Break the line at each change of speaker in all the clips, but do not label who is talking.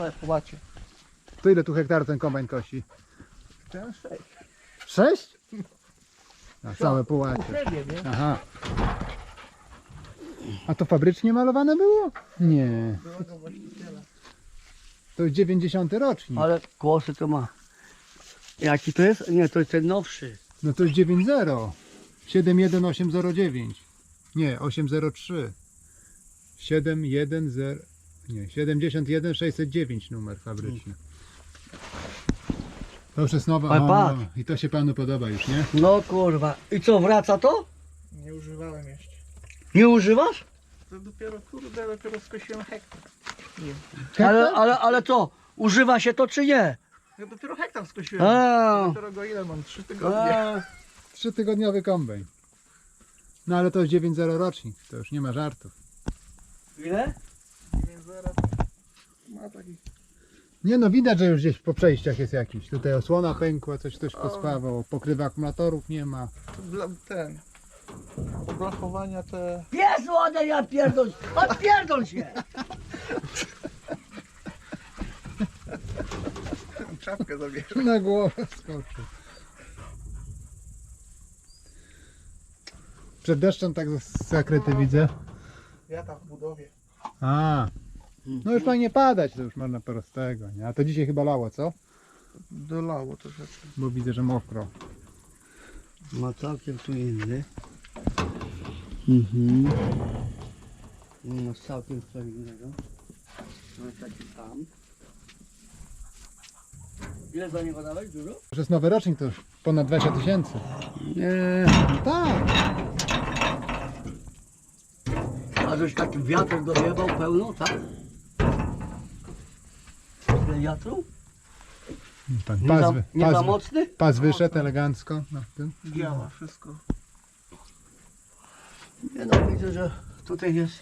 całe połacie.
To ile tu hektarów ten kombajn kosi?
Ten sześć.
Sześć? Na całe połacie. Aha. A to fabrycznie malowane było? Nie.
Byłego właściciela.
To jest 90 rocznik.
Ale kłosy to ma. Jaki to jest? Nie, to jest ten nowszy.
No to jest 9.0. 71809. Nie, 803. 710. Nie, 71 609 numer fabryczny. To już jest nowe.
Ale
O,
patrz.
no. I to się panu podoba już, nie?
No kurwa. I co, wraca to?
Nie używałem jeszcze.
Nie używasz?
To dopiero, kurde, dopiero skosiłem hektar. Nie.
Ale, ale, ale co? Używa się to czy nie?
Ja dopiero hektar skosiłem.
A,
Dopiero go ile mam? Trzy tygodnie.
a,
Trzytygodniowy kombajn. No ale to jest 9.0 rocznik. To już nie ma żartów.
ile?
Ma taki
Nie no, widać, że już gdzieś po przejściach jest jakiś. Tutaj osłona pękła, coś ktoś pospawał. Pokrywa akumulatorów nie ma.
dla- ten. Oblachowania te.
Pies ładny, ja pierdol. Odpierdol się.
Czapkę zabierze.
Na głowę skoczył. Przed deszczem tak zakryty widzę.
Ja tam w budowie.
A, no już fajnie padać, to już można prostego, nie? A to dzisiaj chyba lało, co?
Dolało troszeczkę.
Bo widzę, że mokro.
Ma całkiem tu inny. Mhm. No całkiem co innego. No taki tam. Ile za niego dałeś? Dużo?
Już jest nowy rocznik, to już ponad 20 tysięcy.
Nie.
No tak.
A żeś taki wiatr dojebał pełno, tak? Wiatru? Nie,
pas,
za,
wy-
nie za
pas,
mocny?
pas wyszedł elegancko. No, tym.
Działa wszystko.
Nie no, widzę, że tutaj jest.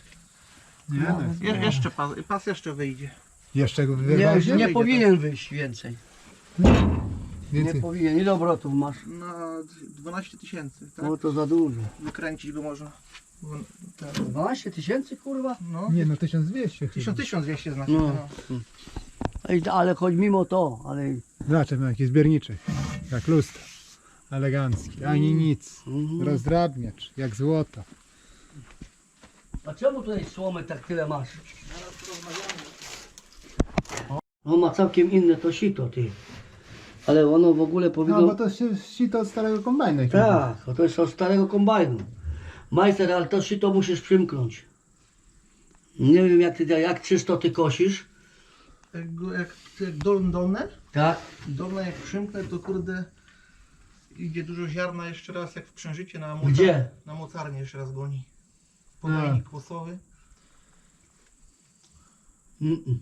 Nie, no,
Je, jeszcze pas, pas jeszcze wyjdzie.
jeszcze go
Nie,
wyrwał.
nie,
wyjdzie,
powinien wyjść więcej. Nie
Więcej.
powinien. Ile obrotów masz?
Na 12 tysięcy, tak?
No to za dużo.
Wykręcić go można. W- Ten,
12 tysięcy kurwa?
no.
Nie no, 1200 chyba.
1000, 1200 znaczy.
No.
No.
Ej, Ale choć mimo to, ale.
Zobaczcie, ma jakiś zbierniczy. Jak lustro. Elegancki. Ani nic.
Mhm.
Rozdrabniacz. Jak złoto.
A czemu tutaj słomy tak tyle masz? On ma całkiem inne to sito, ty. Ale ono w ogóle powinno...
No bo to się sito od starego kombajnu.
Tak, to jest od starego kombajnu. Majster, ale to sito musisz przymknąć. Nie wiem jak ty, jak czysto ty kosisz.
Jak, go- jak, jak dol, dolne,
Tak?
dolne jak przymknę, to kurde idzie dużo ziarna jeszcze raz, jak w przężycie na mocar,
Gdzie?
Na mocarnie jeszcze raz goni. Podajnik kłosowy.
Mm-mm.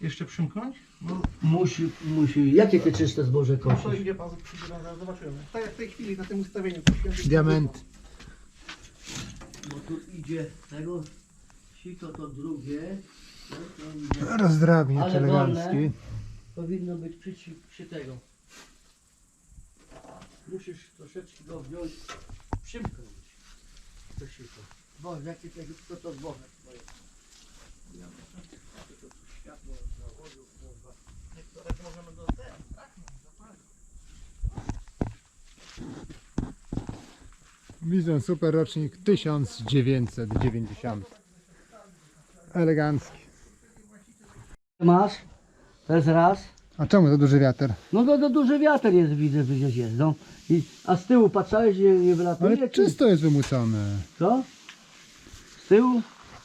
Jeszcze przymknąć? No,
Musi, musi. Jakie ty czyste zboże
no to
kosisz?
idzie pan zaraz zobaczymy. Tak jak w tej chwili na tym ustawieniu. poświęcić-
Diament.
Bo tu idzie tego sito to drugie. To Ale
elegancki.
Powinno być przy, przy tego. Musisz troszeczkę go wziąć, przymknąć. To sito. Boże, jakie to, co to zboże twoje? Ja to światło założył, kurwa.
Niektóre możemy tak? No,
super rocznik 1990. Elegancki.
Masz? To jest raz.
A czemu to duży wiatr?
No to, to duży wiatr jest, widzę, że gdzieś jest. No. I, a z tyłu patrzałeś, nie, nie wylatuje?
Ale
czy-
czysto jest wymucone.
Co? Z tyłu?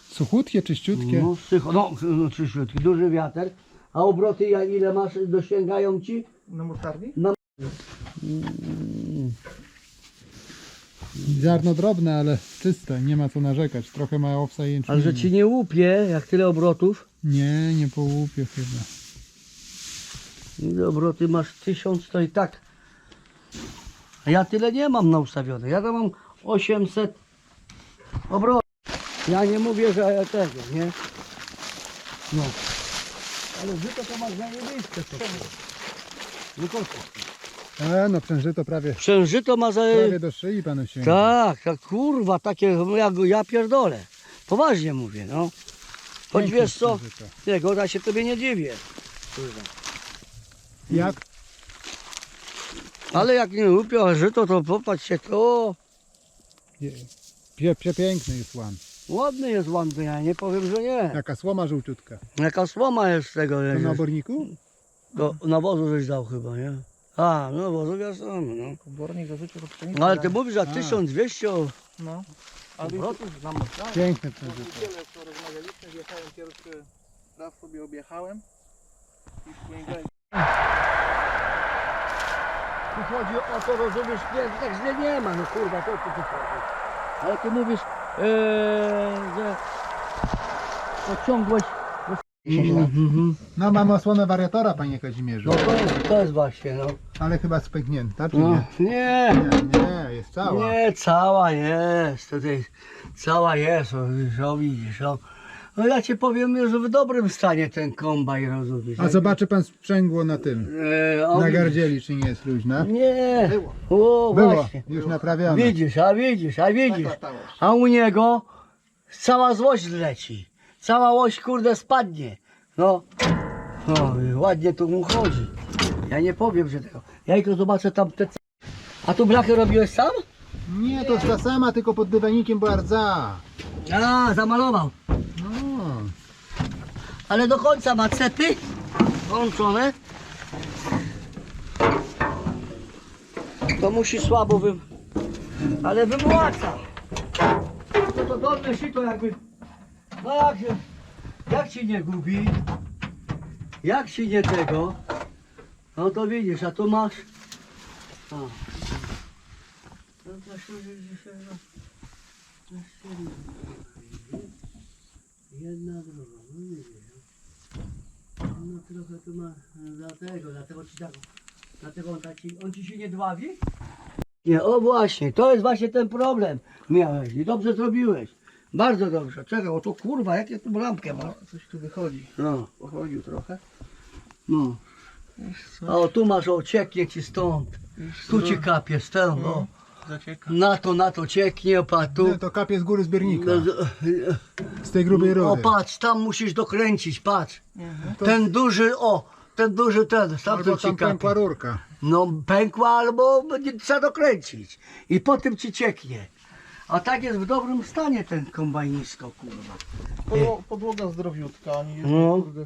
Suchutkie, czyściutkie.
No, psycho, no, no czyściutki, duży wiatr. A obroty jak ile masz, dosięgają ci?
Na mocarni?
Ziarno drobne, ale czyste. Nie ma co narzekać. Trochę ma owsa i jęczmienia.
Ale że ci nie łupie, jak tyle obrotów.
Nie, nie połupie chyba.
Ile obroty masz tysiąc, to i tak. A ja tyle nie mam na ustawione. Ja tam mam 800 obrotów. Ja nie mówię, że ja tego, nie? No. Ale żyto to masz zajebiste to. No to
E, no przężyto prawie,
Przężyto ma za...
prawie do szyi panu się.
Tak, tak, kurwa, takie, no ja, ja pierdolę. Poważnie mówię, no. Choć wiesz co, nie, goda się tobie nie dziwię. Kurwa.
Jak?
Ale jak nie upią żyto, to popatrz się, to
Prze przepiękny jest łan.
ładny jest ładny, ja nie powiem, że nie.
Jaka słoma żółciutka.
Jaka słoma jest z tego,
To
wiesz,
na oborniku?
to nawozu żeś dał chyba, nie? A, nawozu wiadomo, no.
Obornik do życia pszenicy.
No ale ty mówisz, że
A.
1200
No.
Obrotów na mostrze.
Piękne księżyce.
Tyle, co rozmawialiśmy, wjechałem pierwszy raz sobie objechałem. I śmigałem.
Tu chodzi o to, rozumiesz, nie, tak źle nie ma, no kurwa, to co tu chodzi. Ale ty mówisz, ee, że pociągłeś... Mhm.
No mam osłonę wariatora, panie Kazimierzu.
No to jest, to jest właśnie, no.
Ale chyba spęknięta, czy
no.
nie?
Nie,
Nie, nie, jest cała.
nie, cała jest, tutaj cała jest, o, widzisz, o, widzisz, o. No ja ci powiem, że w dobrym stanie ten kombaj, rozumiesz.
A zobaczy pan sprzęgło na tym,
E, o,
na
widzisz.
gardzieli, czy nie jest luźna?
Nie,
Było.
o,
Było,
właśnie.
już naprawione.
Widzisz, a widzisz, a widzisz.
Tak latało.
A u niego cała złość leci. Cała łoś kurde spadnie. No, no ładnie tu mu chodzi. Ja nie powiem, że tego. Ja tylko zobaczę tam te. A tu blachę robiłeś sam?
Nie, to jest ta sama, tylko pod dywanikiem była rdza.
A, zamalował.
No,
Ale do końca ma cepy włączone. To musi słabo wy... Ale wymłaca. To to dolne sito jakby... No jak. Jak ci nie gubi? Jak ci nie tego? No to widzisz, a tu masz... A. No się, Jedna, druga, no nie wiem. No trochę tu ma, dlatego, dlatego ci tak, dlatego on, taki, on ci się nie dławi? Nie, o właśnie, to jest właśnie ten problem miałeś i dobrze zrobiłeś. Bardzo dobrze. Czekaj, o to kurwa, jakie tu lampkę ma?
Coś tu wychodzi.
No,
Pochodził trochę.
no. A o tu masz, o cieknie ci stąd. Tu ci kapie stąd,
No. Zacieka.
Na to, na to cieknie, pa tu.
nie, to kapie z góry zbiornika,
No, z-
z tej grubej
o patrz, tam musisz dokręcić, patrz.
Mhm.
To-
Ten duży, o, ten duży ten,
Albo
stamtąd ci
tam pękła
kapie.
rurka.
No pękła albo będzie trzeba dokręcić. I po tym ci cieknie. A tak jest w dobrym stanie ten kombajnisko, kurwa.
Podło- Podłoga zdrowiutka, nie jest
No.
kurde.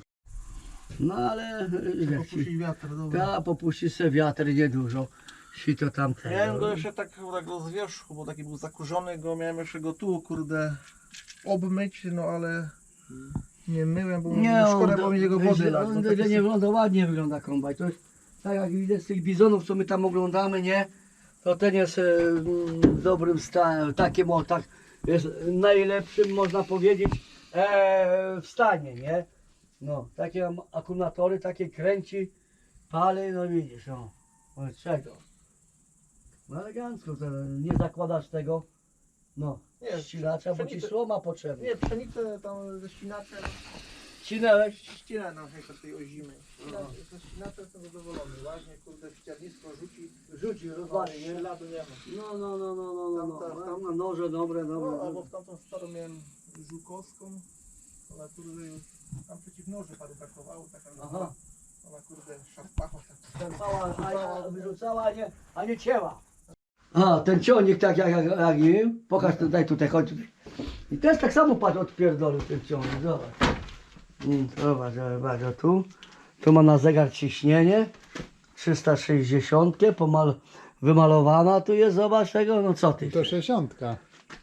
No ale wiesz,
Popuścić wiatr, dobra.
ta popuści se wiatr niedużo. Sito tam
Miałem go jeszcze tak, tak z wierzchu, bo taki był zakurzony, go miałem jeszcze go tu, kurde, obmyć, no ale nie myłem, bo
Nie,
szkoda
on,
było mi jego wody lać.
on,
No,
on,
taki
nie wygląda ładnie wygląda kombaj. To jest tak jak widać z tych bizonów, co my tam oglądamy, nie? To ten jest e, w dobrym stanie, takim o tak jest najlepszym można powiedzieć e, w stanie, nie? No, takie am- akumulatory, takie kręci, pali, no widzisz, no. no czego? No elegancko, to nie zakładasz tego, no,
Nie,
ścinacza, bo ci
pszenicy-
słoma potrzebna.
Nie, pszenicę tam ze ścinaczem,
Ścinałeś?
ścinę nam jeszcze tej ozimy. Ze ścinaczem jestem zadowolony, ładnie, kurde, ściernisko rzuci,
Rzuci,
no,
rozwali, nie?
śladu nie ma.
No, no, no, no, no, no, no.
Tam, tam,
Tam na noże, dobre, dobre.
No, albo w tamtą starą miałem żukowską, ona kurde już tam przeciw noży paru brakowało, taka
Aha.
ona kurde szarpała.
Stępała, a, wyrzucała, a nie, a nie cięła. A, ten ciągnik tak jak, jak, jak im. Pokaż tutaj, tutaj, chodź tutaj. I też tak samo patrz odpierdolił ten ciągnik, zobacz. Mm, Zobacz, zobacz, o tu. Tu ma na zegar ciśnienie. 360, pomal, wymalowana tu jest, zobacz tego, no co ty.
To 60.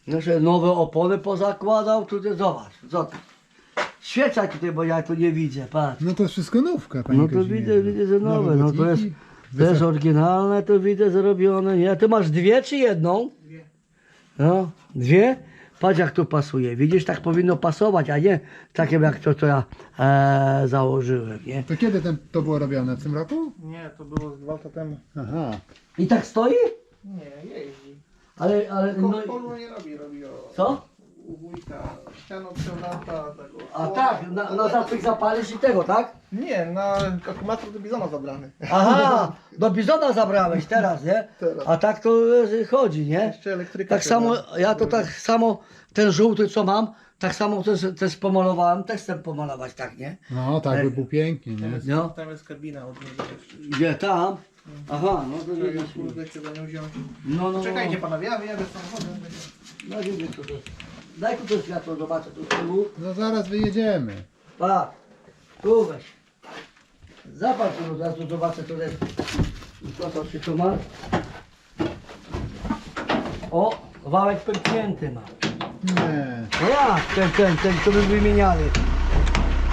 Znaczy nowe opony pozakładał, tutaj zobacz, zobacz. Świecaj tutaj, bo ja tu nie widzę, patrz.
No to wszystko nówka, panie
No to
Kazimierzu.
widzę, widzę, że nowe, no to jest
wysa-
oryginalne, to widzę zrobione, nie? Ty masz dwie czy jedną?
Dwie.
No, dwie? Patrz jak tu pasuje, widzisz, tak powinno pasować, a nie takie jak to, co ja e, założyłem, nie?
To kiedy ten, to było robione? W tym roku?
Nie, to było z dwa lata temu.
Aha.
I tak stoi?
Nie, jeździ.
Ale, ale,
Tylko
no,
nie robi, robi o,
co?
U wujka, przełrata, tego.
A tak, na, na zapych zapalisz i tego, tak?
Nie, na akumulator do bizona zabrany.
Aha, do bizona zabrałeś teraz, nie?
Teraz.
A tak to e, chodzi, nie?
Jeszcze elektryka.
Tak samo, ja to tak samo, ten żółty co mam, Tak samo też, też pomalowałem, też chcę pomalować, tak, nie?
No, tak by
Ej.
był pięknie, nie?
No,
Tam jest kabina od niego jeszcze.
gdzie tam? Aha, no to
Czekaj,
widzisz.
kurde, się za nią wziąć.
No, no,
Czekajcie
no.
panowie, ja wyjadę samochodem.
No, widzisz, to jest. Daj tu to światło, zobaczę tu z tyłu.
No zaraz wyjedziemy.
Patrz, tu weź. Zapal tu, zaraz tu zobaczę, to jest. Co to się tu ma? O, wałek pęknięty ma.
Nie.
No jak ten, ten, ten, co by wymieniali?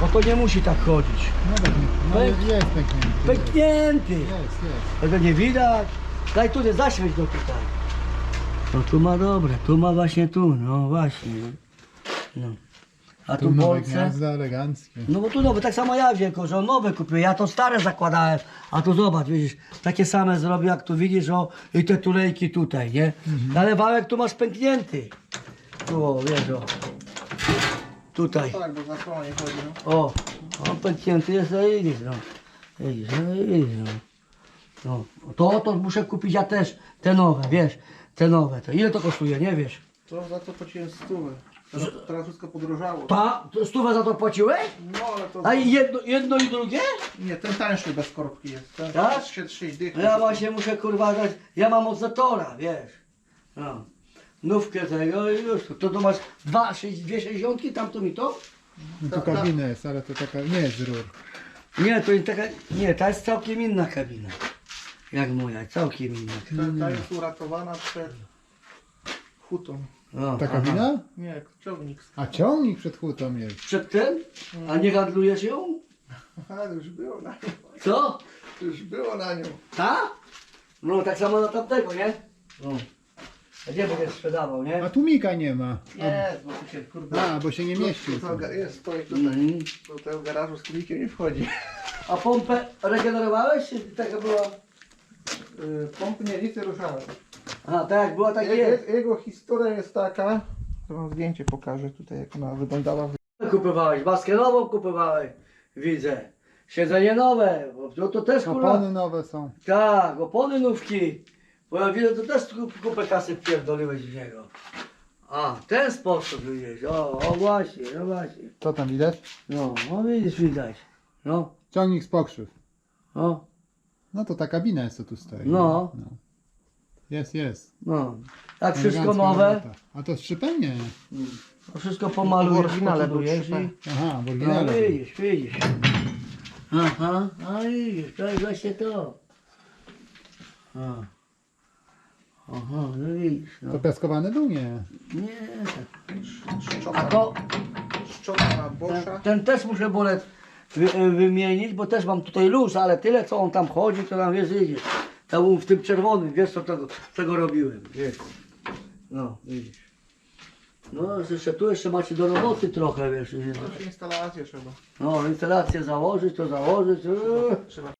Bo to nie musi tak chodzić.
No, tak, no jest, jest pęknięty.
Pęknięty!
Jest, jest.
Tego nie widać. Daj tu, zaświeć go tutaj. No tu ma dobre, tu ma właśnie tu, no właśnie. No. A tu
Tu nowe
bolce.
gniazda eleganckie.
No bo tu nowe, tak samo ja wziąłem, że on nowe kupił, ja to stare zakładałem, a tu zobacz, widzisz, takie same zrobił, jak tu widzisz, o, i te tulejki tutaj, nie? Ale wałek tu masz pęknięty. Tu, o, wiesz, o. Tutaj,
Tak, bo chodzi. No.
o, on pęknięty jest, no widzisz, no. Widzisz, no widzisz, no. no. To, to muszę kupić ja też, te nowe, wiesz, te nowe, to ile to kosztuje, nie wiesz?
To za to płaciłem stówę. Teraz, teraz wszystko podrożało.
Pa, to stówę za to płaciłeś?
No ale to...
A i jedno, jedno i drugie?
Nie, ten tańszy bez korbki jest. Ten
Tak?
6, 6 dych.
No ja właśnie muszę kurwa dać, ja mam od Zatora, wiesz. No. Nówkę tego i już. To, to masz dwa, sześć, dwie sześćdziesiątki, tamto mi to?
No tu
Tak, tak.
kabina jest, ale to taka nie jest z rur.
Nie, to jest taka, nie, ta jest całkiem inna kabina. Jak moja, całkiem inna.
Ta, ta jest uratowana przed hutą.
O,
Ta
aha.
kabina?
Nie, ciągnik.
A ciągnik przed hutą jest.
Przed tym? A nie handlujesz ją?
Aha, już było na nią.
Co?
Już było na nią.
Ta? No tak samo na tamtego, nie? No. A gdzie będziesz sprzedawał, nie?
A tłumika nie ma.
Nie, bo tu się kurde...
A, bo się nie mieścił.
To, to jest, stoi tutaj.
Mhm.
Do tego garażu z tlikiem nie wchodzi.
A pompę regenerowałeś? Czy taka była?
Yy, pompy nie licy ruszałem.
A tak była, tak
Jego, historia jest taka, to wam zdjęcie pokażę tutaj jak ona wyglądała.
Kupowałeś, maskę nową kupowałeś, widzę. Siedzenie nowe, bo to, też kurwa.
Opony nowe są.
Tak, opony nówki. Bo ja widzę, to też kup- kupę kasy pierdoliłeś w niego. A, w ten sposób widzisz. O, o właśnie, no właśnie.
Co tam widać?
No, no widzisz, widać. No,
Ciągnik z pokrzyw.
no,
No to ta kabina jest co tu stoi.
No.
Jest, jest.
no. Tak wszystko
Elegancka
nowe.
robota. A to szypem? Nie.
To wszystko pomalujesz,
W oryginale był
pomalujesz i...
szypen.
Aha, w
No
oryginale.
widzisz, widzisz. Aha, a widzisz, to jest właśnie to. A. Aha, no widzisz, no.
To piaskowany był? Nie.
Nie, a
Szczota,
to,
szczota na
ten,
Boscha.
ten też muszę bolet wy, e, wymienić, bo też mam tutaj luz, ale tyle co on tam chodzi, to tam wiesz, widzisz. Tam w tym czerwonym, wiesz co tego, czego robiłem, wiesz. No, widzisz. No, jeszcze tu jeszcze macie do roboty trochę, wiesz.
Jeszcze instalację trzeba.
No, instalację założyć, to założyć. eee.
Trzeba